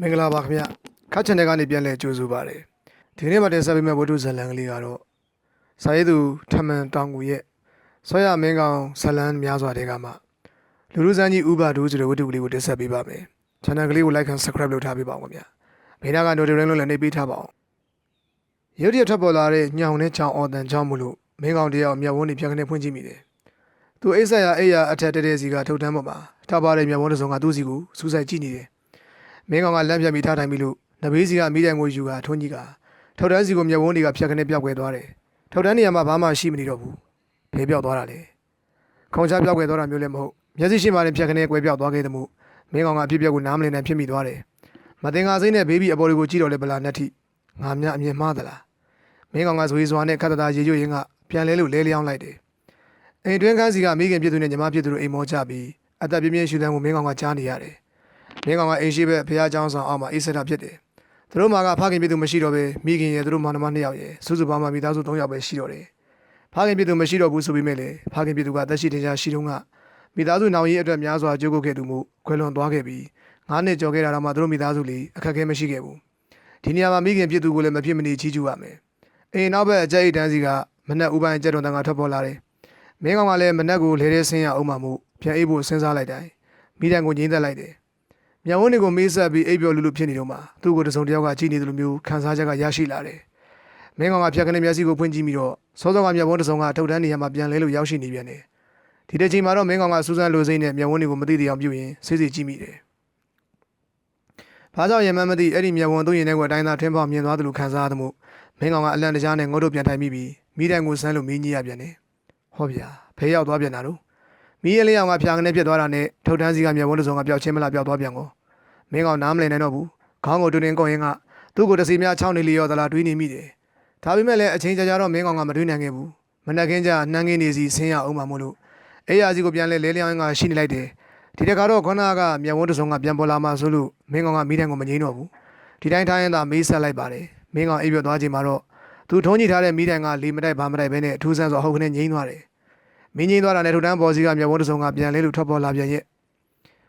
မင်္ဂလာပါခင်ဗျခတ်ချန်တဲ့ကနေပြန်လဲကြိုဆိုပါရစေဒီနေ့မှတင်ဆက်ပေးမယ့်ဝတ္ထုဇာတ်လမ်းကလေးကတော့စာရေးသူထမန်တောင်ကူရဲ့ဆွဲရမင်းကောင်ဇာတ်လမ်းများစွာတွေကမှလူလူစန်းကြီးဥပါဒူဆိုတဲ့ဝတ္ထုကလေးကိုတင်ဆက်ပေးပါမယ် channel ကလေးကို like and subscribe လုပ်ထားပေးပါဦးခင်ဗျဘေးနားက notification လုံးလည်းနှိပ်ပေးထားပါအောင်ရုပ်တရက်ထွက်ပေါ်လာတဲ့ညောင်နဲ့ချောင်အော်တန်ချောင်းမလို့မင်းကောင်တယောက်မျက်ဝန်းတွေဖြတ်ခနဲ့ဖွင့်ကြည့်မိတယ်သူအိဆာရအိယာအထက်တဲတဲစီကထုတ်တန်းပေါ်မှာထားပါတဲ့မျက်ဝန်းတစ်စုံကသူ့စီကိုစူးစိုက်ကြည့်နေတယ် မင်းကောင်ကလမ်းပြပြီးထားထိုင်ပြီလို့နဘေးစီကမိတိုင်ကိုယူကထွန်းကြီးကထောက်တန်းစီကိုမျက်ဝန်းတွေကဖြတ်ခနဲ့ပြောက်ကွယ်သွားတယ်ထောက်တန်းနေရာမှာဘာမှရှိမနေတော့ဘူးဘဲပြောက်သွားတာလေခေါင်းချပြောက်ကွယ်သွားတာမျိုးလည်းမဟုတ်မျက်စိရှိမှလည်းဖြတ်ခနဲ့ကွယ်ပြောက်သွားခဲ့တဲ့မှုမင်းကောင်ကအဖြစ်အပျက်ကိုနားမလည်နိုင်ဖြစ်မိသွားတယ်မတင်ငါစိမ့်နဲ့ဘေဘီအပေါ်တွေကိုကြည့်တော့လေဗလာနက်ထိငါမြအမြင်မှားသလားမင်းကောင်ကဇွေဇွာနဲ့ခတ်တသားရေရွရင်းကပြန်လဲလို့လဲလျောင်းလိုက်တယ်အိမ်တွင်းကန်းစီကမိခင်ပြည့်သူနဲ့ညီမပြည့်သူတို့အိမ်မောကြပြီးအသက်ပြင်းပြင်းရှူတန်းကိုမင်းကောင်ကကြားနေရတယ် နင်းကောင်ကအိမ်ရှိဘက်ဘုရားကျောင်းဆောင်အောက်မှာအေးဆက်တာဖြစ်တယ်သူတို့မှာကဖခင်ပြည်သူမရှိတော့ပဲမိခင်ရဲ့သူတို့မောင်နှမနှစ်ယောက်ရဲ့စုစုပေါင်းမှမိသားစု၃ယောက်ပဲရှိတော့တယ်ဖခင်ပြည်သူမရှိတော့ဘူးဆိုပေမဲ့လည်းဖခင်ပြည်သူကတက်ရှိတင်ရှားရှိတုန်းကမိသားစုနောင်ရေးအတွက်များစွာကြိုးကိုခဲ့သူမှုခွဲလွန်သွားခဲ့ပြီး၅နှစ်ကျော်ခဲ့တာတော့မှသူတို့မိသားစုလေးအခက်အခဲမရှိခဲ့ဘူးဒီနေရာမှာမိခင်ပြည်သူကိုလည်းမဖြစ်မနေချီးကျူးရမယ်အိမ်နောက်ဘက်အကြိတ်တန်းစီကမနက်ဥပိုင်းကြက်တော်တန်ကထွက်ပေါ်လာတယ်မင်းကောင်ကလည်းမနက်ကိုလဲတဲ့ဆင်းရအောင်မှမို့ပြန်အေးဖို့စဉ်းစားလိုက်တိုင်းမိတန်ကိုငြိမ့်သက်လိုက်တယ် မြေဝန်းတွေကိုမေးဆက်ပြီးအိပ်ပျော်လူလူဖြစ်နေတော့မှသူ့ကိုတစုံတစ်ယောက်ကကြည့်နေတယ်လို့မျိုးခံစားချက်ကရရှိလာတယ်။မင်းကောင်ကဖြတ်ကနေမျက်စိကိုဖွင့်ကြည့်ပြီးတော့စောစောကမြေဝန်းတစ်စုံကထုတ်တန်းနေရမှာပြန်လဲလို့ရောက်ရှိနေပြန်တယ်။ဒီတစ်ချိန်မှာတော့မင်းကောင်ကစူးစမ်းလိုစိမ့်နဲ့မြေဝန်းတွေကိုမသိသေးအောင်ပြုရင်စိတ်စိတ်ကြည့်မိတယ်။ဘာကြောင့်ရမှန်းမသိအဲ့ဒီမြေဝန်းသူ့ရင်ထဲကအတိုင်းသာထင်းပေါက်မြင်သွားတယ်လို့ခံစားရသမှုမင်းကောင်ကအလန့်တကြားနဲ့ငုတ်တို့ပြန်ထိုင်မိပြီးမိတိုင်ကိုဆန်းလို့မင်းကြီးရပြန်တယ်။ဟောဗျာဖေးရောက်သွားပြန်တာတော့ မီးရလေးအောင်ကဖြာကနေပြတ်သွားတာနဲ့ထုတ်တန်းစီကမြေဝန်းတစ်စုံကပျောက်ချင်းမလားပျောက်သွားပြန်ကိုမင်းကောင်နားမလည်နိုင်တော့ဘူးခေါင်းကိုတွင်တွင်ကောက်ရင်ကသူ့ကိုတစီများချောင်းနေလျော်သလားတွေးနေမိတယ်ဒါပေမဲ့လည်းအချိန်ကြာကြာတော့မင်းကောင်ကမတွေးနိုင်ခဲ့ဘူးမနက်ခင်းကျနှမ်းခင်းနေစီဆင်းရအောင်မှမို့လို့အေးရစီကိုပြန်လဲလဲလျောင်းကရှိနေလိုက်တယ်ဒီတခါတော့ခေါနာကမျက်ဝန်းတစ်စုံကပြန်ပေါ်လာမှဆိုလို့မင်းကောင်ကမိတိုင်ကိုမငိမ့်တော့ဘူးဒီတိုင်းထားရင်သာမေးဆက်လိုက်ပါတယ်မင်းကောင်အိပ်ပျော်သွားချိန်မှာတော့သူထုံးကြည့်ထားတဲ့မိတိုင်ကလီမတိုက်ဘာမတိုက်ပဲနဲ့အထူးဆန်းစွာဟုတ်ကနေငိမ့်သွားတယ် မင်းငိမ့်သွားတာနဲ့ထိုတန်းပေါ်စီကမျက်ဝန်းတစ်စုံကပြန်လဲလို့ထွက်ပေါ်လာပြန်ရဲ့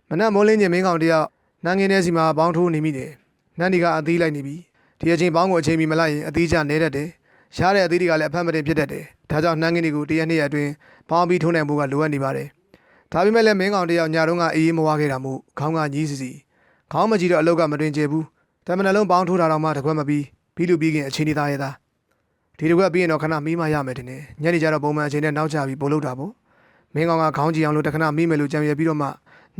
မနက်မိုးလင်းချင်းမင်းကောင်တယောက်နန်းငင်းထဲစီမှာဘောင်းထိုးနေမိတယ်။နန်းဒီကအသီးလိုက်နေပြီ။ဒီအချိန်ဘောင်းကိုအချိန်မီမလိုက်ရင်အသီးကျနေတတ်တယ်။ရှားတဲ့အသီးတွေကလည်းအဖက်မတင်ဖြစ်တတ်တယ်။ဒါကြောင့်နန်းငင်းတွေကိုတရက်နှစ်ရက်အတွင်းဘောင်းပြီးထိုးနိုင်ဖို့ကလိုအပ်နေပါတယ်။ဒါပေမဲ့လည်းမင်းကောင်တယောက်ညာတုန်းကအေးအေးမဝါခဲ့တာမို့ခေါင်းကညီးစီစီခေါင်းမကြည့်တော့အလုတ်ကမတွင်ကျဘူး။တမန်နှလုံးဘောင်းထိုးတာတော့မှတကွက်မပြီးပြီးလူပြီးခင်အချိန်နေသားရသား။ ဒီတကွက်ပြီးရင်တော့ခဏမီးမရမယ်တင်တယ်။ညနေကျတော့ပုံမှန်အချိန်နဲ့နောက်ကျပြီးပို့လို့တာပေါ့။မင်းကောင်ကခေါင်းကြည့်အောင်လို့တခဏမီးမယ်လို့ကြံရပြီးတော့မှ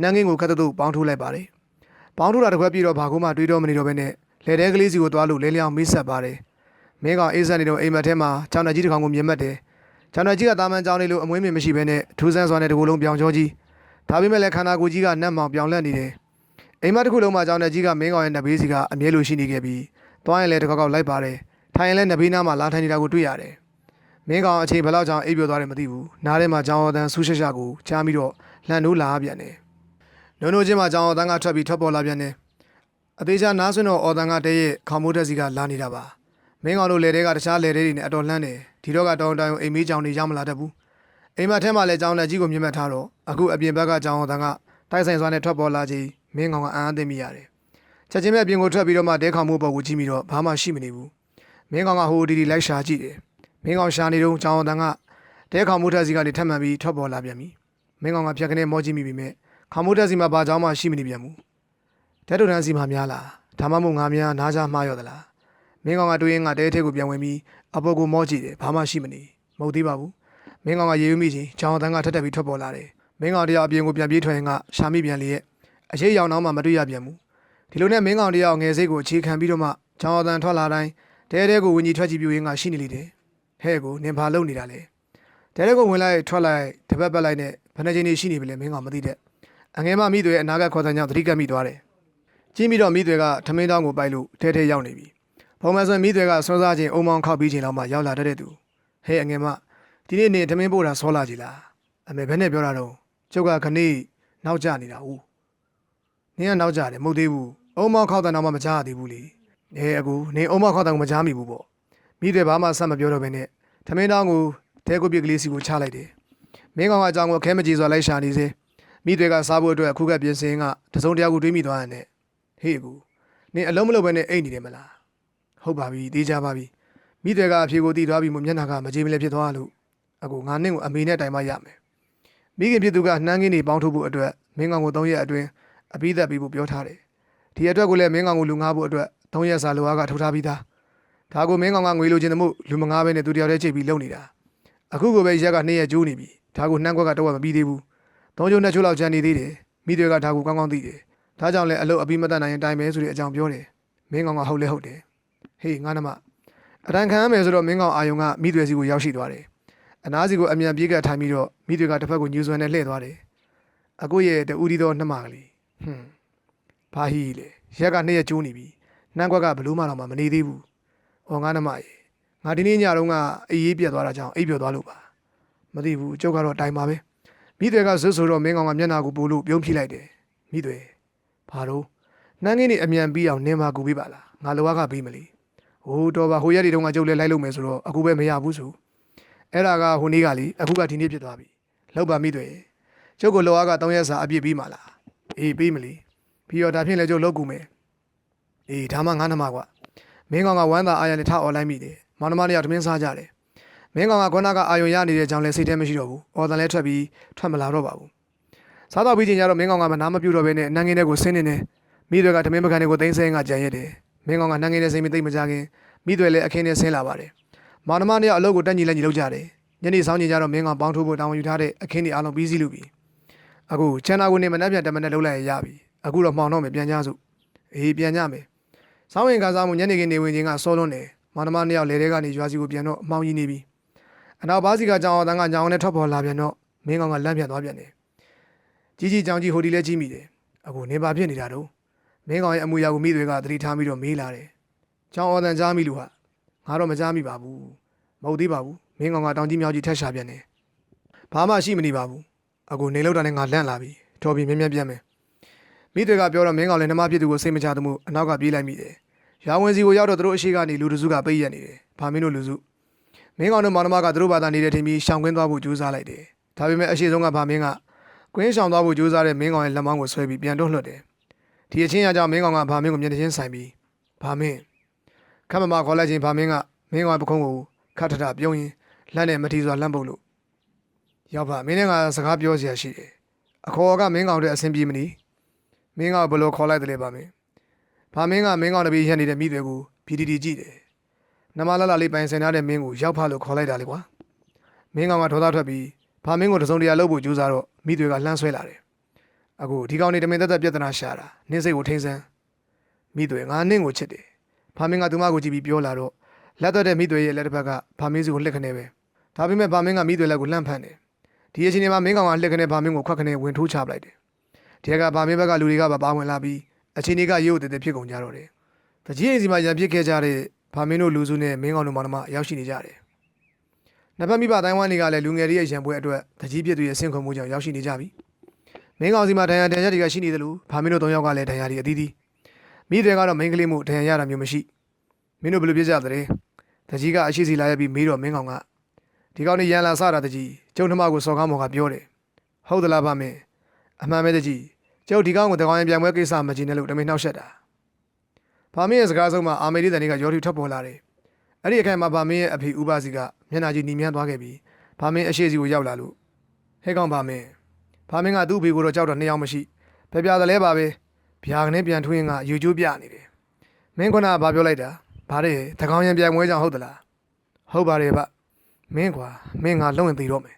နန်းငင်းကိုခတ်တုတ်ပေါင်းထိုးလိုက်ပါတယ်။ပေါင်းထူတာတစ်ခွက်ပြီးတော့ဘာကူမှတွေးတော့မနေတော့ဘဲနဲ့လက်တဲကလေးစီကိုသွားလို့လဲလျောင်းမေးဆက်ပါတယ်။မင်းကောင်အေးဆက်နေတော့အိမ်မက်ထဲမှာချောင်းနယ်ကြီးတစ်ကောင်ကိုမြင်မှတ်တယ်။ချောင်းနယ်ကြီးကတာမန်ကြောင်းနေလို့အမွေးမြင်မရှိဘဲနဲ့ထူးဆန်းစွာနဲ့တကူလုံးပြောင်ချောကြီး။ဒါပေမဲ့လည်းခန္ဓာကိုယ်ကြီးကနတ်မောင်ပြောင်လက်နေတယ်။အိမ်မက်တစ်ခုလုံးမှာချောင်းနယ်ကြီးကမင်းကောင်ရဲ့နဘေးစီကအမြဲလိုရှိနေခဲ့ပြီးသွားရင်လည်းတစ်ခေါက်ခေါက်လိုက်ပါတယ်။ ထိုင်ရင်လည်းနဘေးနားမှာလာထိုင်နေတာကိုတွေ့ရတယ်။မင်းကောင်အချိန်ဘယ်လောက်ကြောင်အိပ်ပျော်သွားတယ်မသိဘူး။နားထဲမှာကြောင်အတန်ဆူးရှက်ရှက်ကိုကြားပြီးတော့လှန်နိုးလာပြန်တယ်။နုံနုံချင်းမှာကြောင်အတန်ကထွက်ပြီးထွက်ပေါ်လာပြန်တယ်။အသေးချာနားဆွင့်တော့အော်တန်ကတဲရဲ့ခေါမိုးတက်စီကလာနေတာပါမင်းကောင်တို့လေတဲကတခြားလေတဲတွေနဲ့အတော်လှမ်းတယ်ဒီတော့ကတောင်းတန်အိမ်မေးကြောင်တွေရောက်မလာတတ်ဘူးအိမ်မထဲမှာလည်းကြောင်လက်ကြီးကိုမြင်မှတ်ထားတော့အခုအပြင်ဘက်ကကြောင်အော်တန်ကတိုက်ဆိုင်စွာနဲ့ထွက်ပေါ်လာချိန်မင်းကောင်ကအံ့အားသင့်မိရတယ်ချက်ချင်းပဲအပြင်ကိုထွက်ပြီးတော့မှတဲခေါမိုးပေါ်ကိုကြည့်ပြီးတော့ဘာမှရှိမနေဘူး မင်းကောင်ကဟိုဒီဒီလိုက်ရှာကြည့်တယ်မင်းကောင်ရှာနေတော့ကြောင်အော်တန်ကတဲခေါမိုးတက်စီကနေထပ်မှန်ပြီးထွက်ပေါ်လာပြန်ပြီမင်းကောင်ကဖြတ်ကနေမောကြည့်မိပြီမဲ့ခေါမိုးတက်စီမှာဘာကြောင်မှရှိမနေပြန်ဘူးတဲတူတန်းစီမှာများလားဒါမှမဟုတ်ငါများနားကြမှားရောသလားမင်းကောင်ကတွေးရင်ကတဲထဲကိုပြန်ဝင်ပြီးအပေါ်ကိုမောကြည့်တယ်ဘာမှရှိမနေမဟုတ်သေးပါဘူးမင်းကောင်ကရေယူမိချင်းချောင်းတန်းကထက်တက်ပြီးထွက်ပေါ်လာတယ်မင်းကောင်တယောက်အပြင်ကိုပြန်ပြေးထွက်ရင်ကရှာမိပြန်လေရဲ့အရေးရောင်တော့မှမတွေ့ရပြန်ဘူးဒီလိုနဲ့မင်းကောင်တယောက်ငယ်စိတ်ကိုအခြေခံပြီးတော့မှချောင်းတန်းထွက်လာတိုင်း တဲတဲကိုဝင်ကြီးထွက်ကြည့်ပြရင်ကရှိနေလေတယ်ဟဲ့ကိုနင်ဘာလုပ်နေတာလဲတဲတဲကိုဝင်လိုက်ထွက်လိုက်တပတ်ပတ်လိုက်နဲ့ဘယ်နှချိန်နေရှိနေပြီလဲမင်းကောင်မသိတဲ့အငယ်မမိသွေအနာကခေါ်တဲ့ကြောင့်သတိကပ်မိသွားတယ်ကျင်းပြီးတော့မိတွေကထမင်းတောင်းကိုပိုက်လို့ထဲထဲရောက်နေပြီ။ပုံမှန်ဆိုရင်မိတွေကစောစားချင်းအုံမောင်းခောက်ပြီးချိန်လောက်မှရောက်လာတတ်တဲ့သူ။ဟဲ့အငယ်မဒီနေ့နေထမင်းပို့တာစောလာကြည်လား။အမေဘယ်နဲ့ပြောတာတော့ကျုပ်ကခနေ့နောက်ကျနေတာဦး။နင်းကနောက်ကျတယ်မဟုတ်သေးဘူး။အုံမောင်းခောက်တဲ့နောက်မှမကြားရသေးဘူးလေ။ အဲအကူနင်းအုံမောင်းခောက်တဲ့ကိုမကြားမိဘူးပေါ့။မိတွေဘာမှဆက်မပြောတော့ဘဲနဲ့ထမင်းတောင်းကိုတဲကိုပြစ်ကလေးစီကိုချလိုက်တယ်။မင်းကောင်ကအကြောင်းကိုခဲမကြည့်စွာလိုက်ရှာနေစေမိတွေကစားဖို့အတွက်အခုကပြင်စင်ကတစုံတယောက်ကိုတွေးမိသွားတယ်နဲ့ဟေ့ကူနင်အလုံးမလုံးပဲနဲ့အိတ်နေတယ်မလားဟုတ်ပါပြီတေးကြပါပြီမိတွေကအဖြေကိုတည်သွားပြီမို့မျက်နှာကမကြေမလဲဖြစ်သွားလို့အခုငါနင့်ကိုအမေနဲ့တိုင်မရမယ်မိခင်ဖြစ်သူကနှမ်းကင်းနေပေါင်းထုတ်ဖို့အတွက်မင်းကောင်ကို၃ရက်အတွင်းအပိသက်ပြီးဖို့ပြောထားတယ်ဒီအတွက်ကိုလည်းမင်းကောင်ကိုလူငါဖို့အတွက် ၃ရက်စာလိုအားကထုတ်ထားပြီးသားဒါကိုမင်းကောင်ကငွေလိုချင်တဲ့မို့လူမငါပဲနဲ့သူတယောက်တည်းချိန်ပြီးလုံနေတာအခုကိုပဲရက်က၂ရက်ကျိုးနေပြီဒါကိုနှမ်းခွက်ကတော့မပြီးသေးဘူးသုံးချိုးနှစ်ချိုးလောက်ကျန်နေသေးတယ်မိတွေကဒါကိုကောင်းကောင်းသိတယ်ဒါကြောင့်လည်းအလုပ်အပြီးမတတ်နိုင်ရင်တိုင်မယ်ဆိုတဲ့အကြောင်းပြောတယ်မင်းကောင်ကဟုတ်လဲဟုတ်တယ်ဟေးငါနမအတန်ခံရမယ်ဆိုတော့မင်းကောင်အာယုံကမိတွေစီကိုရောက်ရှိသွားတယ်အနားစီကိုအမြန်ပြေးကပ်ထိုင်ပြီးတော့မိတွေကတစ်ဖက်ကိုညူဆွမ်းနဲ့လှည့်သွားတယ်အခုရဲ့တူဒီတော့နှမကလေးဟွန်းဘာဟီလေရက်ကနှစ်ရက်ကျိုးနေပြီ နှမ်းခွက်ကဘလို့မှတော့မနေသေးဘူးဟောငါနမရေငါဒီနေ့ညတုန်းကအေးအေးပြတ်သွားတာကြောင့်အိပ်ပျော်သွားလို့ပါမသိဘူးကျုပ်ကတော့တိုင်ပါပဲမိတွေကဇွတ်ဆိုတော့မင်းကောင်ကမျက်နာကိုပို့လို့ပြုံးပြလိုက်တယ်မိတွေဘာလို့နှမ်းကင်းနေအမြန်ပြီးအောင်နင်းပါကူပေးပါလားငါလောကပေးမလီဟိုတော်ပါဟိုရက်ဒီတုန်းကကျုပ်လည်းလိုက်လို့မယ်ဆိုတော့အခုပဲမရဘူးဆိုအဲ့ဒါကဟိုနေ့ကလေအခုကဒီနေ့ဖြစ်သွားပြီလောက်ပါမိတွေကျုပ်ကလောက3ရက်စာအပြည့်ပြီးမှလားအေးပြီးမလီပြီးတော့ဒါဖြင့်လည်းကျုပ်လောက်ကူမယ် အေးဒါမှငါနှမကွာမင်းကောင်ကဝမ်းသာအားရနဲ့ထားអော်လိုက်မိတယ်မောင်နှမတွေကသမင်းစားကြတယ်မင်းကောင်ကခွန်းနာကအာယုံရနေတဲ့ကြောင့်လည်းစိတ်ထဲမရှိတော့ဘူးအော်တန်လည်းထွက်ပြီးထွက်မလာတော့ပါဘူးစားတော့ပြီးချိန်ကျတော့မင်းကောင်ကမနာမပြုတ်တော့ဘဲနဲ့နန်းငင်းတဲ့ကိုဆင်းနေနေမိတွေကသမင်းပကံတွေကိုသိမ်းဆင်းကကြံရက်တယ်မင်းကောင်ကနန်းငင်းတဲ့စိတ်မသိမကြခင်မိတွေလည်းအခင်းနဲ့ဆင်းလာပါတယ်မောင်နှမတွေကအလုပ်ကိုတက်ညီလက်ညီလုပ်ကြတယ်ညနေဆောင်ချိန်ကျတော့မင်းကောင်ပေါင်းထိုးဖို့တောင်းယူထားတဲ့အခင်းတွေအားလုံးပြီးစီးလူပြီအခုချန်နာကိုနေမနှက်ပြန်တမန်နဲ့လှုပ်လိုက်ရရပြီအခုတော့မှောင်တော့မယ်ပြန်ကြစို့အေးပြန်ကြမယ် ဆောင်းဝင်ကစားမှုညနေခင်းနေဝင်ချင်းကစောလွန်းတယ်မောင်နှမနှစ်ယောက်လေထဲကနေရွာစီကိုပြန်တော့အမှောင်ကြီးနေပြီအနောက်ဘားစီကကြောင်အောင်တန်းကကြောင်အောင်နဲ့ထွက်ပေါ်လာပြန်တော့မင်းကောင်ကလန့်ပြန်သွားပြန်တယ်ကြီးကြီးကြောင်ကြီးဟိုဒီလဲကြီးမိတယ်အခုနေပါဖြစ်နေတာတော့မင်းကောင်ရဲ့အမူအရာကိုမိတွေကသတိထားပြီးတော့မေးလာတယ်ကြောင်အောင်တန်းကြားမိလို့ဟာငါတော့မကြားမိပါဘူးမဟုတ်သေးပါဘူးမင်းကောင်ကတောင်ကြီးမြောက်ကြီးထက်ရှာပြန်တယ်ဘာမှရှိမနေပါဘူးအခုနေလောက်တာနဲ့ငါလန့်လာပြီတော်ပြီမြင်းမြတ်ပြန်မယ်မိတွေကပြောတော့မင်းကောင်လည်းနှမဖြစ်သူကိုစိတ်မချသမှုအနောက်ကပြေးလိုက်မိတယ် ရာဝင်စီကိုရောက်တော့သူတို့အရှိကနေလူတစုကပိတ်ရက်နေတယ်ဘာမင်းတို့လူစုမင်းကောင်တို့မောင်နှမကသူတို့ဘာသာနေတဲ့ထင်ပြီးရှောင်ကွင်းသွားဖို့ကြိုးစားလိုက်တယ်ဒါပေမဲ့အရှိဆုံးကဘာမင်းကကွင်းရှောင်သွားဖို့ကြိုးစားတဲ့မင်းကောင်ရဲ့လက်မောင်းကိုဆွဲပြီးပြန်တွန်းလွှတ်တယ်ဒီအချင်းရကြောင့်မင်းကောင်ကဘာမင်းကိုမျက်နှာချင်းဆိုင်ပြီးဘာမင်းခမမခေါ်လိုက်ချင်းဘာမင်းကမင်းကောင်ပခုံးကိုခတ်ထထပြုံးရင်လက်နဲ့မထီစွာလှမ်းပုတ်လို့ရောက်ပါမင်းနဲ့ကစကားပြောစရာရှိတယ်အခေါ်ကမင်းကောင်တဲ့အဆင်ပြေမနီမင်းကဘယ်လိုခေါ်လိုက်တယ်လဲပါမင်း ဘာမင်းကမင်းကောင်တပည့်ရက်နေတဲ့မိတွေကို PDD ကြည့်တယ်နမလာလာလေးပိုင်ဆိုင်ထားတဲ့မင်းကိုရောက်ဖလို့ခေါ်လိုက်တာလေကွာမင်းကောင်ကဒေါသထွက်ပြီးဘာမင်းကိုတစုံတရာလုပ်ဖို့ကြိုးစားတော့မိတွေကလှမ်းဆွဲလာတယ်အခုဒီကောင်နေတမင်သက်သက်ပြဿနာရှာတာနင်းစိတ်ကိုထိန်းစမ်းမိတွေငါနင်းကိုချစ်တယ်ဘာမင်းကသူမကိုကြည့်ပြီးပြောလာတော့လက်သက်တဲ့မိတွေရဲ့လက်တစ်ဖက်ကဘာမင်းစီကိုလှက်ခနေပဲဒါပေမဲ့ဘာမင်းကမိတွေလက်ကိုလှမ်းဖမ်းတယ်ဒီအချိန်မှာမင်းကောင်ကလှက်ခနေဘာမင်းကိုခွက်ခနေဝင်ထိုးချပလိုက်တယ်ဒီကဘာမင်းဘက်ကလူတွေကပါပါဝင်လာပြီး အချိန်ကြီးကရုပ်တည်တည်ဖြစ်ကုန်ကြတော့တယ်တကြီးအိမ်စီမှာရံပြစ်ခဲ့ကြတဲ့ဘာမင်းတို့လူစုနဲ့မင်းကောင်တို့မောင်နှမရောက်ရှိနေကြတယ်နှစ်ဖက်မိဘတိုင်းဝိုင်းတွေကလည်းလူငယ်တွေရဲ့ရံပွဲအတွက်တကြီးပြစ်တွေရဲ့ဆင့်ခွန်မှုကြောင့်ရောက်ရှိနေကြပြီမင်းကောင်စီမှာဒဏ်ရာတန်ရက်တွေကရှိနေတယ်လို့ဘာမင်းတို့သုံးယောက်ကလည်းဒဏ်ရာတွေအသီးသီးမိတွေကတော့မင်းကလေးမှုဒဏ်ရာရတာမျိုးမရှိမင်းတို့ဘယ်လိုပြစ်ကြတဲ့တကြီးကအရှိစီလာရပြီးမေးတော့မင်းကောင်ကဒီကောင်နေရန်လာစတာတကြီးကျုံနှမကိုစော်ကားမော်ကပြောတယ်ဟုတ်သလားဗမင်းအမှန်ပဲတကြီး ကျုပ်ဒီကောင်ကိုတကောင်ရင်ပြန်ပွဲကိစ္စမကြည့်နဲ့လို့တမင်နှောက်ရှက်တာဗမင်းရဲ့စကားဆုံးမှာအာမေဒီတန်တွေကရောထူထပ်ပေါ်လာတယ်အဲ့ဒီအခိုင်မှာဗမင်းရဲ့အဖေဥပစီကမျက်နှာကြီးနီမြန်းသွားခဲ့ပြီးဗမင်းအရှိစီကိုရောက်လာလို့ဟဲ့ကောင်ဗမင်းဗမင်းကသူ့အဖေကိုတော့ကြောက်တော့နှစ်ယောက်မရှိဖပြားတယ်လဲပါပဲဗျာကနေပြန်ထွင်းကယူကျိုးပြနေတယ်မင်းကနာဘာပြောလိုက်တာဗါတဲ့တကောင်ရင်ပြန်ပွဲကြောင်ဟုတ်သလားဟုတ်ပါတယ်ဗျမင်းကွာမင်းငါလုံရင်သိတော့မယ်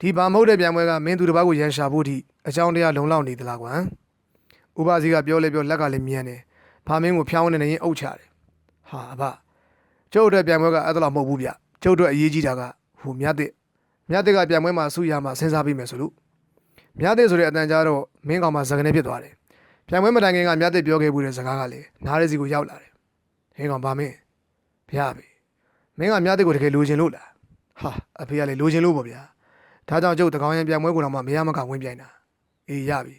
ဒီဘာမဟုတ်တဲ့ပြန်ပွဲကမင်းသူတစ်ပါးကိုရန်ရှာဖို့ထိအကြောင်းတရားလုံလောက်နေသလားကွာဥပစီကပြောလဲပြောလက်ကလည်းမြန်တယ်ဖာမင်းကိုဖျောင်းနေနေရင်အုတ်ချတယ်ဟာအဘကျုပ်တို့ပြန်ပွဲကအဲ့ဒါလောက်မဟုတ်ဘူးဗျကျုပ်တို့အရေးကြီးတာကဟိုမြတ်တဲ့မြတ်တဲ့ကပြန်ပွဲမှာဆုရမှာစဉ်းစားပြီးမယ်ဆိုလို့မြတ်တဲ့ဆိုတဲ့အတန်ကြားတော့မင်းကောင်မှဇကနေဖြစ်သွားတယ်ပြန်ပွဲမတိုင်ခင်ကမြတ်တဲ့ပြောခဲ့မှုတဲ့စကားကလည်းနားရဲစီကိုရောက်လာတယ်ဟင်းကောင်ဗာမင်းဖျားပြီမင်းကမြတ်တဲ့ကိုတကယ်လိုချင်လို့လားဟာအဖေကလည်းလိုချင်လို့ပေါ့ဗျာ ဒါကြောင့်ကျုပ်တကောင်ရင်ပြန်ပွဲကိုတော့မှမရမကဝင်ပြိုင်တာအေးရပြီ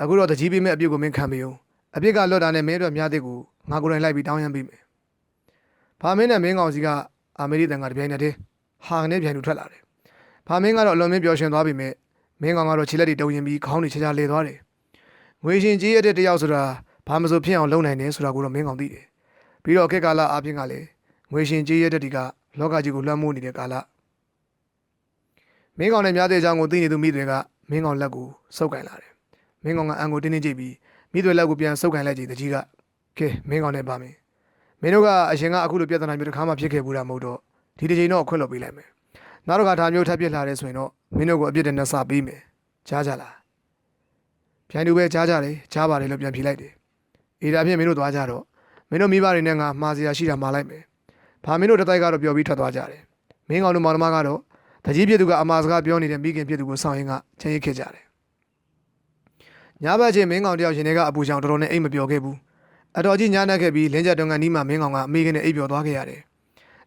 အခုတော့တကြီးပေးမဲ့အပြစ်ကိုမင်းခံပြီအောင်အပြစ်ကလွတ်တာနဲ့မင်းတို့မြတ်တဲ့ကိုငါကိုယ်တိုင်လိုက်ပြီးတောင်းရမ်းပေးမယ်။ဖာမင်းနဲ့မင်းကောင်စီကအာမေရိကန်ကတပြိုင်နက်တည်းဟာနဲ့ပြိုင်လို့ထွက်လာတယ်။ဖာမင်းကတော့အလွန်မင်းပျော်ရွှင်သွားပြီမဲ့မင်းကောင်ကတော့ခြေလက်တွေတုံရင်ပြီးခေါင်းတွေချာချာလဲသွားတယ်။ငွေရှင်ကြီးရတဲ့တယောက်ဆိုတာဘာမဆိုဖြစ်အောင်လုပ်နိုင်တယ်ဆိုတာကိုတော့မင်းကောင်သိတယ်ပြီးတော့ခေတ်ကာလအပြင်ကလည်းငွေရှင်ကြေးရတဲ့တီကလောကကြီးကိုလွှမ်းမိုးနေတဲ့ကာလ မင်းကောင်နဲ့များတဲ့အကြောင်းကိုသိနေသူမိတွေကမင်းကောင်လက်ကိုစုပ်ကင်လာတယ်မင်းကောင်ကအန်ကိုတင်းတင်းကြည့်ပြီးမိတွေလက်ကိုပြန်စုပ်ကင်လိုက်ကြည့်တကြီးကကဲမင်းကောင်နဲ့ပါမင်းမင်းတို့ကအရင်ကအခုလိုပြဿနာမျိုးတစ်ခါမှဖြစ်ခဲ့ဘူးတာမဟုတ်တော့ဒီတစ်ချိန်တော့အခွင့်လွှတ်ပေးလိုက်မယ်နောက်တစ်ခါဒါမျိုးထပ်ဖြစ်လာတဲ့ဆိုရင်တော့မင်းတို့ကိုအပြစ်တဲ့နဲ့စပေးမယ်ကြားကြလားပြိုင်သူပဲကြားကြတယ်ကြားပါတယ်လို့ပြန်ဖြေလိုက်တယ်အေးဒါဖြင့်မင်းတို့သွားကြတော့မင်းတို့မိဘတွေနဲ့ငါမှားစရာရှိတာမှားလိုက်မယ်ဘာမင်းတို့တစ်တိုက်ကတော့ပျော်ပြီးထွက်သွားကြတယ်မင်းကောင်တို့မောင်နှမကတော့ တကြီးပြည့်သူကအမှားစကားပြောနေတဲ့မိခင်ပြည့်သူကိုဆောင်ရင်ကချင်းရစ်ခဲ့ကြတယ်ညဘက်ချင်းမင်းကောင်တယောက်ရှင်တွေကအပူချောင်တော်တော်နဲ့အိတ်မပျော်ခဲ့ဘူးအတော်ကြီးညားနှက်ခဲ့ပြီးလင်းချက်တုံကနီးမှမင်းကောင်ကအမေကနဲ့အိပ်ပျော်သွားခဲ့ရတယ်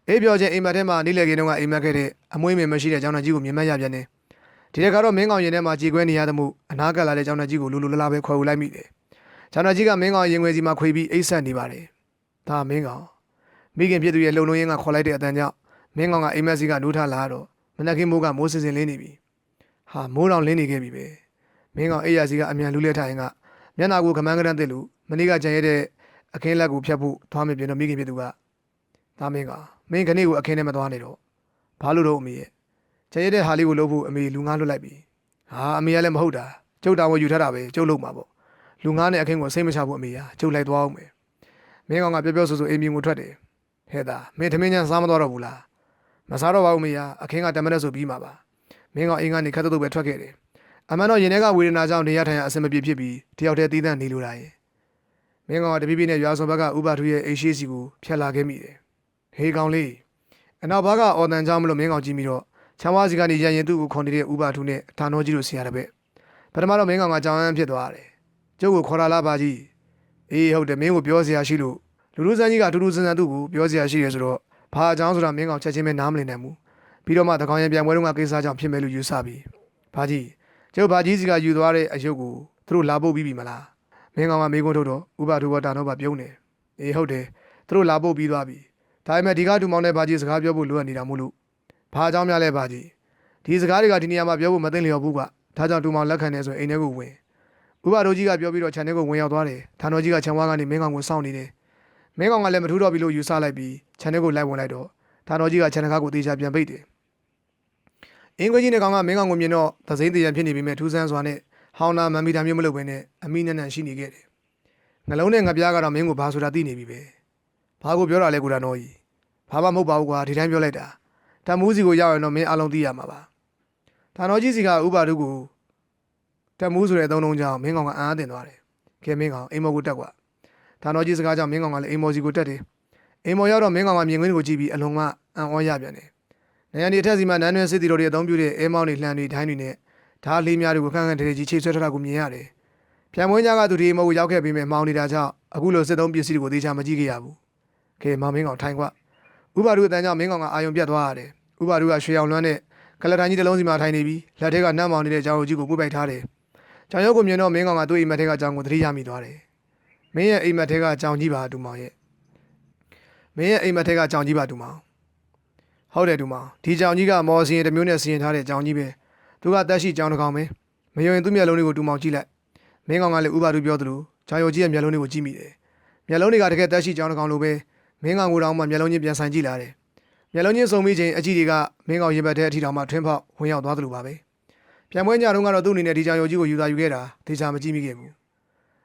အိပ်ပျော်ခြင်းအိမ်မက်ထဲမှာနေ့လည်ခင်းတုန်းကအိမ်မက်ခဲ့တဲ့အမွေးမင်မရှိတဲ့ကျောင်းသားကြီးကိုမြင်မရပြန်တယ်ဒီတစ်ခါတော့မင်းကောင်ရင်ထဲမှာကြေကွဲနေရသမှုအနာကလာတဲ့ကျောင်းသားကြီးကိုလူလူလလာပဲခွဲဝေလိုက်မိတယ်ကျောင်းသားကြီးကမင်းကောင်ရင်ငွေစီမှာခွေပြီးအိတ်ဆက်နေပါတယ်ဒါမင်းကောင်မိခင်ဖြစ်သူရဲ့လုံလုံးရင်းကခေါ်လိုက်တဲ့အတန်ကြောင့်မင်းကောင်ကအိမ်မက်စီကနိုးထလာတော့ မနက်ခင်းမိုးကမိုးစင်စင်လင်းနေပြီဟာမိုးတောင်လင်းနေခဲ့ပြီပဲမင်းကောင်အိယာစီကအမြန်လူလဲထားရင်ကမျက်နာကိုခမန်းကရန်တစ်လူမနေ့ကကြံရတဲ့အခင်းလက်ကိုဖြတ်ဖို့သွားမပြင်းတော့မိခင်ဖြစ်သူကဒါမင်းကမင်းခနေ့ကိုအခင်းထဲမသွားနေတော့ဘာလို့တော့အမေရဲ့ကြံရတဲ့ဟာလေးကိုလုပ်ဖို့အမေလူငါလွတ်လိုက်ပြီဟာအမေကလည်းမဟုတ်တာကျုပ်တာဝန်ယူထားတာပဲကျုပ်လုပ်မှာပေါ့လူငါနဲ့အခင်းကိုစိတ်မချဖို့အမေကကျုပ်လိုက်သွားအောင်မယ်မင်းကောင်ကပြောပြောဆိုဆိုအိမ်မြင်ကိုထွက်တယ်ဟဲ့တာမင်းသမင်းချမ်းစားမသွားတော့ဘူးလား မစားတော့ပါဘူးမေယာအခင်းကတမက်နဲ့ဆိုပြီးမှာပါမင်းကအိမ်ကနေခက်တုတ်တုတ်ပဲထွက်ခဲ့တယ်အမှန်တော့ရင်ထဲကဝေဒနာကြောင့်နေရထိုင်ရအဆင်မပြေဖြစ်ပြီးတယောက်တည်းတီးတန့်နေလိုတာရဲ့မင်းကတပြပြနဲ့ရွာစုံဘက်ကဥပါထုရဲ့အိရှိစီကိုဖျက်လာခဲ့မိတယ်ဟေးကောင်လေးအနောက်ဘက်ကအော်တန်ကြောင့်မလို့မင်းကောင်ကြည့်ပြီးတော့ချမ်းဝါစီကနေရန်ရင်သူ့ကိုခေါ်နေတဲ့ဥပါထုနဲ့ဌာနောကြီးတို့ဆရာတပည့်ပထမတော့မင်းကောင်ကကြောင်ရမ်းဖြစ်သွားတယ်ကျုပ်ကိုခေါ်လာလားပါကြီးအေးဟုတ်တယ်မင်းကိုပြောစရာရှိလို့လူလူစန်းကြီးကတူတူဆန်းဆန်းသူ့ကိုပြောစရာရှိတယ်ဆိုတော့ ဘာအကြောင်းဆိုတာမင်းကောင်ချက်ချင်းပဲနားမလည်နိုင်ဘူးပြီးတော့မှသကောင်ရင်ပြန်ပွဲတုန်းကကိစ္စကြောင့်ဖြစ်မယ်လို့ယူဆပြီးဘာကြီးကျုပ်ဘာကြီးစီကယူသွားတဲ့အယုတ်ကိုသူတို့လာဖို့ပြီးပြီမလားမင်းကောင်ကမေးခွန်းထုတ်တော့ဥပဒုဝတာတော့ဗပြုံးတယ်အေးဟုတ်တယ်သူတို့လာဖို့ပြီးသွားပြီဒါပေမဲ့ဒီကတူမောင်နဲ့ဘာကြီးစကားပြောဖို့လိုအပ်နေတာမို့လို့ဘာအကြောင်းများလဲဘာကြီးဒီစကားတွေကဒီနေရာမှာပြောဖို့မသိလျော်ဘူးကွာဒါကြောင့်တူမောင်လက်ခံနေဆိုရင်အိမ်ထဲကိုဝင်ဥပဒုကြီးကပြောပြီးတော့ခြံထဲကိုဝင်ရောက်သွားတယ်ဌာတော်ကြီးကခြံဝါးကနေမင်းကောင်ကိုစောင့်နေတယ် မင်းကောင်ကလည်းမထူးတော့ပြီလို့ယူဆလိုက်ပြီးခြံထဲကိုလိုက်ဝင်လိုက်တော့ဌာတော်ကြီးကခြံတကားကိုတေချာပြန်ပိတ်တယ်။အင်းခွေးကြီးနဲ့ကောင်ကမင်းကောင်ကိုမြင်တော့သစိမ့်တရံဖြစ်နေပြီမဲ့ထူးဆန်းစွာနဲ့ဟောင်းနာမန်မီတာမျိုးမလုပ်ဘဲနဲ့အမိနက်နန်ရှိနေခဲ့တယ်။ငလုံးနဲ့ငပြားကတော့မင်းကိုဘာဆိုတာသိနေပြီပဲ။ဘာကိုပြောတာလဲကိုရတော်ကြီး။ဘာမှမဟုတ်ပါဘူးကွာဒီတိုင်းပြောလိုက်တာ။တမူးစီကိုရောက်ရင်တော့မင်းအလုံးသိရမှာပါ။ဌာတော်ကြီးစီကဥပါဒုကိုတမူးဆိုတဲ့အသုံးလုံးကြောင့်မင်းကောင်ကအံ့အားတင်သွားတယ်။ခဲမင်းကောင်အိမ်မော်ကိုတက်ကွာ။ ဌာတော်ကြီးစကားကြောင့်မင်းကောင်ကလည်းအိမ်မော်စီကိုတက်တယ်။အိမ်မော်ရောက်တော့မင်းကောင်ကမြင်ကွင်းကိုကြည့်ပြီးအလုံးကအံ့ဩရပြန်တယ်။နိုင်ရန်ဒီအထက်စီမှာနန်းတွင်စစ်တီတော်တွေအသုံးပြုတဲ့အဲမောင်းတွေလှန်တွေဒိုင်းတွေနဲ့ဓာတ်လေးများတွေကိုခန့်ခန့်တရေကြီးချိတ်ဆွဲထားတာကိုမြင်ရတယ်။ပြန်မွေးကြကသူဒီမော်ကိုရောက်ခဲ့ပြီးမှမှောင်းနေတာကြောင့်အခုလိုစစ်သုံးပစ္စည်းတွေကိုသေချာမကြည့်ခဲ့ရဘူး။ကဲမောင်မင်းကောင်ထိုင်ကွ။ဥပါရုအတန်းကြောင့်မင်းကောင်ကအာယုံပြတ်သွားရတယ်။ဥပါရုကရွှေအောင်လွှမ်းတဲ့ကလထိုင်ကြီးတစ်လုံးစီမှာထိုင်နေပြီးလက်ထဲကနတ်မောင်နေတဲ့ကြောင်ရုပ်ကြီးကိုပွေ့ပိုက်ထားတယ်။ကြောင်ရုပ်ကိုမြင်တော့မင်းကောင်ကသူ့အိမ်မက်ထဲကကြောင်ကိုသတိရမိသွားတယ်။ မင်းရဲ့အိမ်မက်ထဲကကြောင်ကြီးပါတူမောင်ရဲ့။မင်းရဲ့အိမ်မက်ထဲကကြောင်ကြီးပါတူမောင်။ဟုတ်တယ်တူမောင်ဒီကြောင်ကြီးကမော်စီရင်တစ်မျိုးနဲ့စီရင်ထားတဲ့ကြောင်ကြီးပဲ။သူကတက်ရှိကြောင်တစ်ကောင်ပဲ။မယုံရင်သူ့မျက်လုံးတွေကိုတူမောင်ကြည့်လိုက်။မင်းကောင်ကလည်းဥပါရုပြောသလိုကြောင်ရုပ်ကြီးရဲ့မျက်လုံးတွေကိုကြည့်မိတယ်။မျက်လုံးတွေကတကယ်တက်ရှိကြောင်တစ်ကောင်လိုပဲမင်းကောင်ကိုတောင်မှမျက်လုံးချင်းပြန်ဆိုင်ကြည့်လာတယ်။မျက်လုံးချင်းစုံမိချိန်အကြည့်တွေကမင်းကောင်ရင်ဘတ်ထဲအထီတောင်မှထွင်းဖောက်ဝင်ရောက်သွားသလိုပါပဲ။ပြန်ပွဲညတုန်းကတော့သူ့အနေနဲ့ဒီကြောင်ရုပ်ကြီးကိုယူသားယူခဲ့တာဒေချာမကြည့်မိခဲ့ဘူး။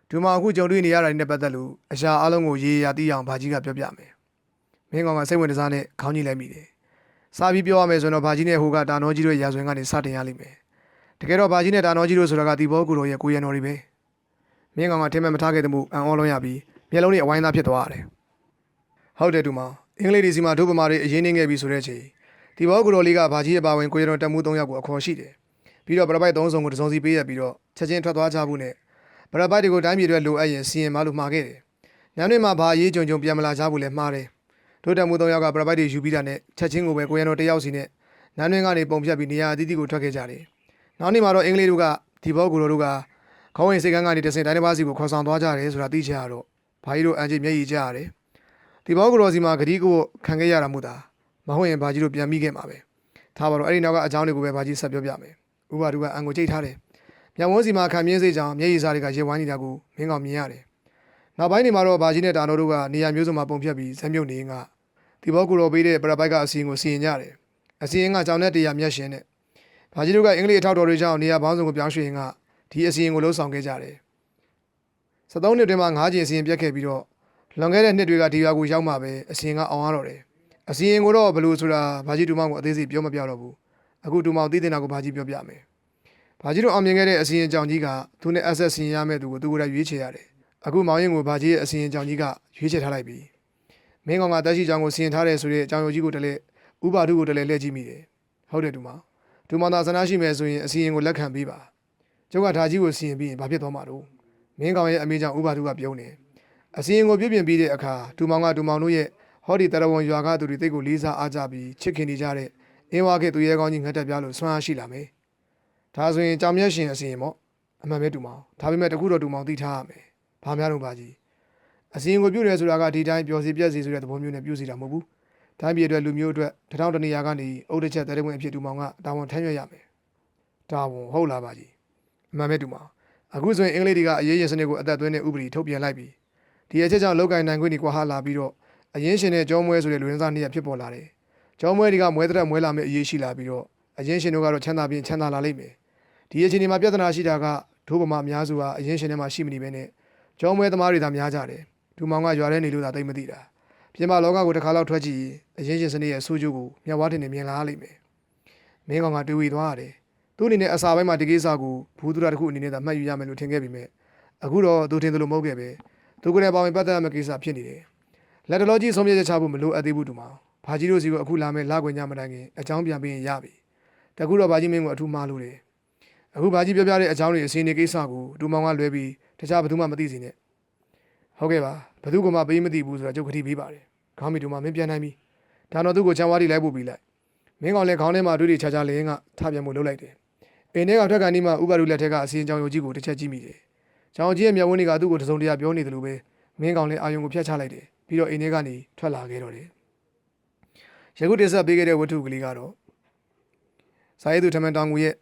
ဒီမှာအခုကြုံတွေ့နေရတာတွေနဲ့ပတ်သက်လို့အရာအလုံးကိုရေးရသိအောင်ဘာကြီးကပြောပြမယ်။မင်းကောင်ကစိတ်ဝင်စားနဲ့ခေါင်းကြီးလိုက်မိတယ်။စာပြီးပြောရမယ်ဆိုတော့ဘာကြီးနဲ့ဟိုကတာနောကြီးတို့ရဲ့ရာဇဝင်ကနေစတင်ရလိမ့်မယ်။တကယ်တော့ဘာကြီးနဲ့တာနောကြီးတို့ဆိုတာကဒီဘောကူတော်ရဲ့ကိုရံတော်တွေပဲ။မင်းကောင်ကထင်မှတ်မထားခဲ့တဲ့မှုအံ့ဩလုံးရပြီးမျက်လုံးတွေအဝိုင်းသားဖြစ်သွားတယ်။ဟုတ်တယ်တူမအင်္ဂလိပ်တွေစီမှာဒုပမာတွေအရင်နေခဲ့ပြီဆိုတဲ့အချိန်ဒီဘောကူတော်လေးကဘာကြီးရဲ့ပါဝင်ကိုရံတော်တက်မှု၃ယောက်ကိုအခေါ်ရှိတယ်။ပြီးတော့ပရပိုက်၃စုံကိုတစ်စုံစီပေးရပြီးတော့ချက်ချင်းထွက်သွားကြဖို့နဲ့ ပရပိုက်တွေကိုတိုင်းပြည်တွေလိုအပ်ရင်စီရင်မလို့မှာခဲ့တယ်။ညနေမှာဘာအရေးကြုံကြုံပြန်မလာကြဘူးလဲမှားတယ်။တို့တက်မှု၃ယောက်ကပရပိုက်တွေယူပြီးတာနဲ့ချက်ချင်းကိုပဲကိုရံတော်တစ်ယောက်စီနဲ့နန်းတွင်းကနေပုံဖြတ်ပြီးနေရာအသီးသီးကိုထွက်ခဲ့ကြတယ်။နောက်နေ့မှာတော့အင်္ဂလိပ်တို့ကဒီဘောကူတော်တို့ကခေါင်းဝင်စိတ်ကန်းကနေတဆင်တိုင်းတစ်ပါးစီကိုခေါ်ဆောင်သွားကြတယ်ဆိုတာသိချင်ရတော့ဘာကြီးတို့အန်ဂျီမျက်ရည်ကျရတယ်။ဒီဘောကူတော်စီမှာဂတိကိုခံခဲ့ရတာမို့သာမဟုတ်ရင်ဘာကြီးတို့ပြန်မိခဲ့မှာပဲ။ထားပါတော့အဲ့ဒီနောက်ကအကြောင်းတွေကိုပဲဘာကြီးဆက်ပြောပြမယ်။ဥပါဒုကအန်ကိုကြိတ်ထားတယ်။ မြန်ဝန်းစီမှာခံမြင့်စိတ်ကြောင့်မျက်ရည်စားတွေကရေဝိုင်းနေတာကိုမင်းကောင်မြင်ရတယ်။နောက်ပိုင်းတွေမှာတော့ဘာကြီးနဲ့တာနိုတို့ကနေရာမျိုးစုံမှာပုံဖြတ်ပြီးဇက်မြုပ်နေရင်ကဒီဘောကူတော်ပေးတဲ့ပရပိုက်ကအစီရင်ကိုစီရင်ကြတယ်အစီရင်ကကြောင်တဲ့တရားမျက်ရှင်နဲ့ဘာကြီးတို့ကအင်္ဂလိပ်အထောက်တော်တွေကြောင့်နေရာပေါင်းစုံကိုပြောင်းရွှေ့ရင်ကဒီအစီရင်ကိုလှုပ်ဆောင်ခဲ့ကြတယ်73နှစ်တွင်မှ9ကျင်အစီရင်ပြတ်ခဲ့ပြီးတော့လွန်ခဲ့တဲ့နှစ်တွေကဒီရွာကိုရောက်မှပဲအစီရင်ကအောင်ရတော့တယ်အစီရင်ကိုတော့ဘယ်လိုဆိုတာဘာကြီးတူမောင်ကိုအသေးစိတ်ပြောမပြတော့ဘူးအခုတူမောင်သိတဲ့နာကိုဘာကြီးပြောပြမယ် ဘာကြီးတို့အောင်မြင်ခဲ့တဲ့အစီရင်ကြောင်ကြီးကသူနဲ့ access စီရင်ရမယ့်သူကိုသူကိုယ်တိုင်ရွေးချယ်ရတယ်အခုမောင်ရင်ကိုဗာကြီးရဲ့အစီရင်ကြောင်ကြီးကရွေးချယ်ထားလိုက်ပြီမင်းကောင်ကတက်ရှိကြောင်ကိုစီရင်ထားတယ်ဆိုတဲ့အကြောင်ရုပ်ကြီးကိုတလဲဥပါထုကိုတလဲလှည့်ကြည့်မိတယ်ဟုတ်တယ်တူမဒူမသာဆန္ဒရှိမယ်ဆိုရင်အစီရင်ကိုလက်ခံပေးပါကျုပ်ကဒါကြီးကိုစီရင်ပြီးရင်ဘာဖြစ်သွားမှာတော့မင်းကောင်ရဲ့အမေကြောင့်ဥပါထုကပြုံးတယ်အစီရင်ကိုပြည့်ပြင်ပြီးတဲ့အခါဒူမောင်ကဒူမောင်တို့ရဲ့ဟောဒီတရဝန်ရွာကသူတွေတိတ်ကိုလေးစားအားကြပြီးချစ်ခင်နေကြတဲ့အင်းဝါခေသူရဲကောင်းကြီးငတ်တက်ပြလို့ဆွမ်းအားရှိလာမယ် ဒါဆိုရင်ကြောင်မျက်ရှင်အစီရင်ပေါ့အမှန်ပဲတူမောင်ဒါပေမဲ့တခုတော့တူမောင်သိထားရမယ်ဘာများတော့ပါကြီးအစင်ကိုပြုတ်တယ်ဆိုတာကဒီတိုင်းပျော်စီပြက်စီဆိုတဲ့သဘောမျိုးနဲ့ပြုတ်စီတာမဟုတ်ဘူး။တိုင်းပြည်အတွက်လူမျိုးအတွက်တထောင်တနေရာကနေအုတ်တစ်ချက်တဲတဲ့ဝင်အဖြစ်တူမောင်ကတာဝန်ထမ်းရွက်ရမယ်။တာဝန်ဟုတ်လားပါကြီး။အမှန်ပဲတူမောင်။အခုဆိုရင်အင်္ဂလိပ်တွေကအရေးရင်စနစ်ကိုအသက်သွင်းတဲ့ဥပဒေထုတ်ပြန်လိုက်ပြီ။ဒီအချက်ကြောင့်လောက်ကင်နိုင်ခွင့်တွေကွာဟလာပြီးတော့အရင်ရှင်တဲ့ကြောမွဲဆိုတဲ့လူရင်းစားနေ့ရဖြစ်ပေါ်လာတယ်။ကြောမွဲတွေကမွဲတဲ့မွဲလာမယ့်အရေးရှိလာပြီးတော့အရင်ရှင်တို့ကတော့ချမ်းသာပြီးချမ်းသာလာလိမ့်မယ်။ ဒီအချိန်ဒီမှာပြဿနာရှိတာကဒို့ဗမာအများစုကအရင်ရှင်ထဲမှာရှိမနေဘဲနဲ့ကျောင်းမွဲသမားတွေသာများကြတယ်။ဒူမောင်ကရွာထဲနေလို့သာသိမသိတာ။ပြင်ပလောကကိုတစ်ခါလောက်ထွက်ကြည့်ရင်အရင်ရှင်စနေရဲ့အဆိုးကျိုးကိုမျက်ဝါးတင်နေမြင်လာလိမ့်မယ်။မင်းကောင်ကတွေးဝေသွားရတယ်။သူ့အနေနဲ့အစာပိုင်းမှာဒီကိစ္စကိုဘူးသူရတစ်ခုအနေနဲ့သာမှတ်ယူရမယ်လို့ထင်ခဲ့ပေမဲ့အခုတော့သူထင်သလိုမဟုတ်ခဲ့ပဲ။သူကလည်းပါဝင်ပတ်သက်ရမယ့်ကိစ္စဖြစ်နေတယ်။လက်တလောကြီးဆုံးဖြတ်ချက်ချဖို့မလိုအပ်သေးဘူးဒူမောင်။ဘာကြီးတို့စီကအခုလာမယ့်လာခွင့်ညမတိုင်ခင်အကြောင်းပြန်ပေးရင်ရပြီ။တကူတော့ဘာကြီးမင်းကိုအထူးမှားလို့တယ်။ အခုဘာကြီးပြောပြတဲ့အကြောင်းတွေအစီအစဉ်ကိစ္စကိုဒူမောင်ကလွဲပြီးတခြားဘယ်သူမှမသိစေနဲ့ဟုတ်ကဲ့ပါဘသူကမှပေးမသိဘူးဆိုတော့ကျုပ်ခတိပေးပါတယ်ခေါင်းမီတို့မှမင်းပြန်နိုင်ပြီဒါတော့သူ့ကိုချမ်းဝါးတီလိုက်ပို့ပြီးလိုက်မင်းကောင်လည်းခေါင်းထဲမှာအတွေ့အကြုံချာချာလင်းကထားပြန်မှုလုပ်လိုက်တယ်အိမ်ထဲကထွက်ကန်ဒီမှာဥပဒေလက်ထက်ကအစီရင်ကြောင်ရုံကြီးကိုတစ်ချက်ကြည့်မိတယ်ကျောင်းကြီးရဲ့မျက်ဝန်းတွေကသူ့ကိုတစုံတရာပြောနေတယ်လို့ပဲမင်းကောင်လည်းအာယုံကိုဖျက်ချလိုက်တယ်ပြီးတော့အိမ်ထဲကနေထွက်လာခဲ့တော့တယ်ယခုတင်ဆက်ပေးခဲ့တဲ့ဝတ္ထုကလေးကတော့စာရေးသူထမန်တောင်ငူရဲ့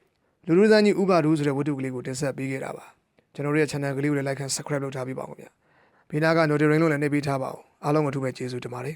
လူလူစန်းကြီးဥပါဒူဆိုတဲ့ဝတ္ထုကလေးကိုတင်ဆက်ပေးခဲ့တာပါကျွန်တော်တို့ရဲ့ channel ကလေးကိုလည်း like and subscribe လုပ်ထားပေးပါဦးခင်ဗျာဘေးနားက notification လို့လည်းနှိပ်ပေးထားပါအောင်အားလုံးအထူးပဲကျေးဇူးတင်ပါတယ်